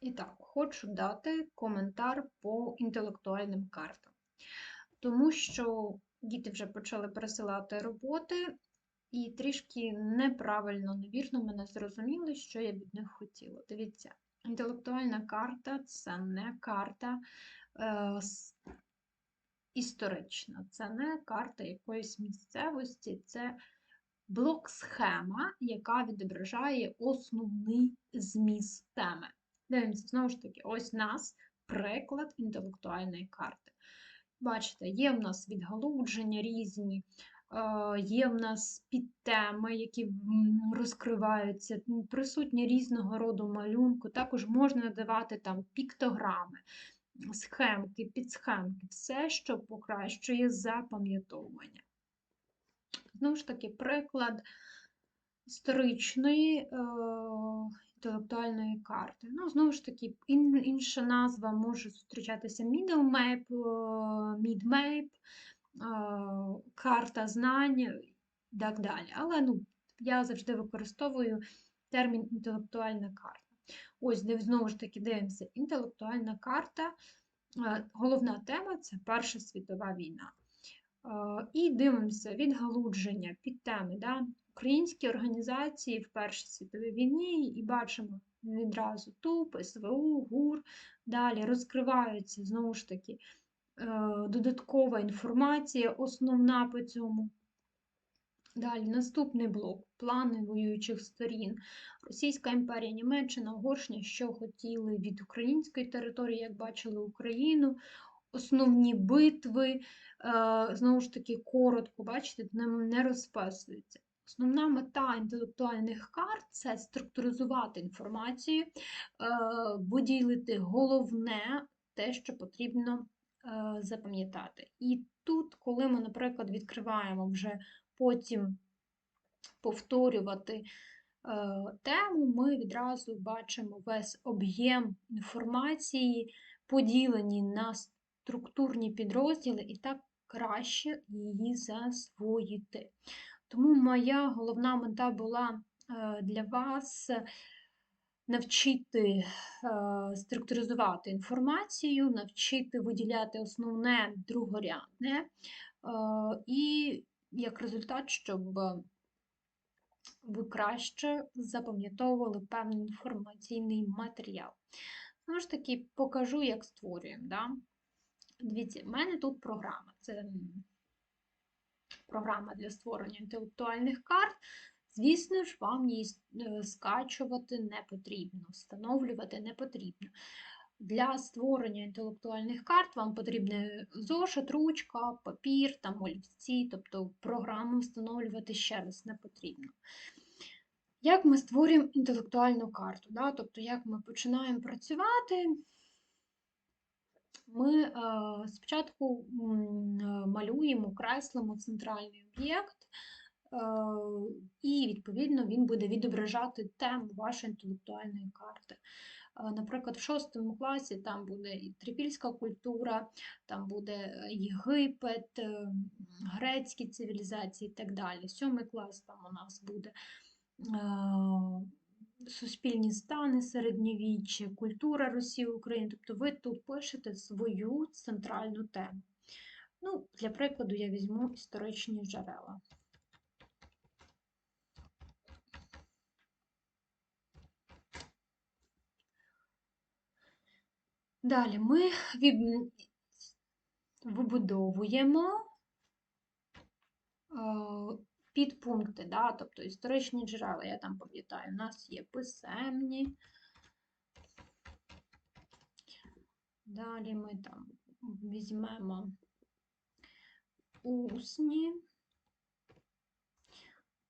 І так, хочу дати коментар по інтелектуальним картам, тому що діти вже почали пересилати роботи і трішки неправильно, невірно мене зрозуміли, що я від них хотіла. Дивіться, інтелектуальна карта це не карта е, історична, це не карта якоїсь місцевості, це блок-схема, яка відображає основний зміст теми. Дивимося, знову ж таки, ось нас приклад інтелектуальної карти. Бачите, є в нас відгалудження різні, е, є в нас підтеми, які розкриваються, присутні різного роду малюнку. Також можна надавати там піктограми, схемки, підсхемки, все, що покращує запам'ятовування. Знову ж таки, приклад історичної е, інтелектуальної карти. Ну, Знову ж таки, інша назва може зустрічатися middle map, е, mid map, е, карта знань і так далі. Але ну, я завжди використовую термін інтелектуальна карта. Ось, де знову ж таки дивимося, інтелектуальна карта. Головна тема це Перша світова війна. І дивимося відгалудження під теми. Да? Українські організації в Першій світовій війні, і бачимо відразу ТУП, СВУ, ГУР. Далі розкриваються знову ж таки е, додаткова інформація, основна по цьому. Далі наступний блок плани воюючих сторін. Російська імперія, Німеччина, Угорщина, що хотіли від української території, як бачили Україну, основні битви, е, знову ж таки, коротко, бачите, не розписується. Основна мета інтелектуальних карт це структуризувати інформацію, е, виділити головне те, що потрібно е, запам'ятати. І тут, коли ми, наприклад, відкриваємо вже потім повторювати тему, ми відразу бачимо весь об'єм інформації, поділені на структурні підрозділи, і так краще її засвоїти. Тому моя головна мета була е, для вас навчити е, структуризувати інформацію, навчити виділяти основне другорядне, е, і як результат, щоб ви краще запам'ятовували певний інформаційний матеріал. Знову ж таки, покажу, як створюємо. Да? Дивіться, в мене тут програма. Це програма для створення інтелектуальних карт. Звісно ж, вам її е, скачувати не потрібно, встановлювати не потрібно. Для створення інтелектуальних карт вам потрібен зошит, ручка, папір, там олівці, тобто програму встановлювати ще раз не потрібно. Як ми створюємо інтелектуальну карту? Да? Тобто, як ми починаємо працювати, ми спочатку малюємо, креслимо центральний об'єкт, і, відповідно, він буде відображати тему вашої інтелектуальної карти. Наприклад, в шостому класі там буде і трипільська культура, там буде е, Єгипет, е, грецькі цивілізації і так далі. Сьомий клас там у нас буде суспільні стани середньовіччя, культура Росії України. Тобто ви тут пишете свою центральну тему. Ну, Для прикладу, я візьму історичні джерела. Далі ми вибудовуємо підпункти, да, тобто історичні джерела, я там пам'ятаю, у нас є писемні. Далі ми там візьмемо усні,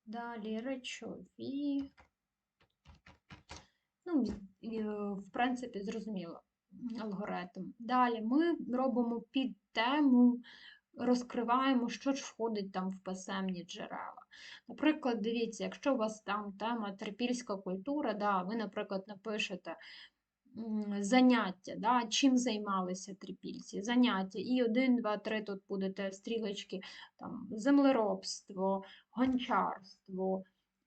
далі речові. Ну, в принципі, зрозуміло алгоритм. Далі ми робимо під тему розкриваємо, що ж входить там в писемні джерела. Наприклад, дивіться, якщо у вас там тема трипільська культура, да, ви, наприклад, напишете заняття, да, чим займалися трипільці, заняття. І один, два, три тут будете стрілочки, там, землеробство, гончарство,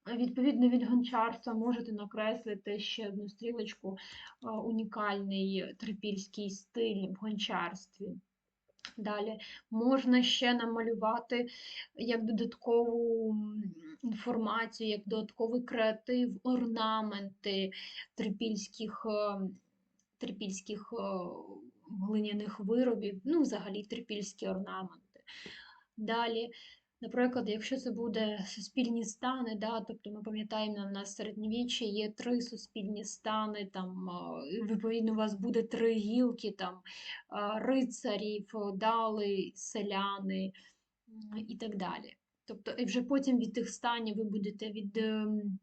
Відповідно від гончарства можете накреслити ще одну стрілочку е, унікальний трипільський стиль в гончарстві. Далі можна ще намалювати як додаткову інформацію, як додатковий креатив, орнаменти трипільських, е, трипільських е, глиняних виробів, ну, взагалі трипільські орнаменти. Далі, наприклад, якщо це буде суспільні стани, да, тобто ми пам'ятаємо, в нас в середньовіччі є три суспільні стани, там, відповідно, у вас буде три гілки, там, рицарі, феодали, селяни і так далі. Тобто, і вже потім від тих станів ви будете від, ем,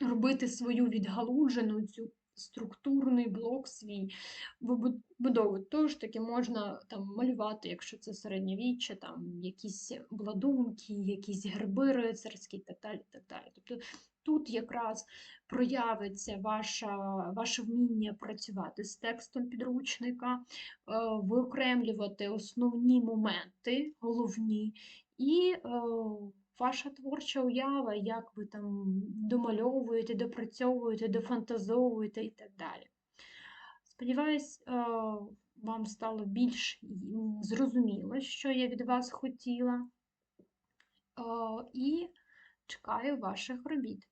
робити свою відгалуджену цю структурний блок свій вибудовувати. Тож таки можна там малювати, якщо це середньовіччя, там якісь бладунки, якісь герби рицарські так далі. так далі. Тобто тут якраз проявиться ваша, ваше вміння працювати з текстом підручника, е, виокремлювати основні моменти, головні, і е, ваша творча уява, як ви там домальовуєте, допрацьовуєте, дофантазовуєте і так далі. Сподіваюсь, е, вам стало більш зрозуміло, що я від вас хотіла. Е, І чекаю ваших робіт.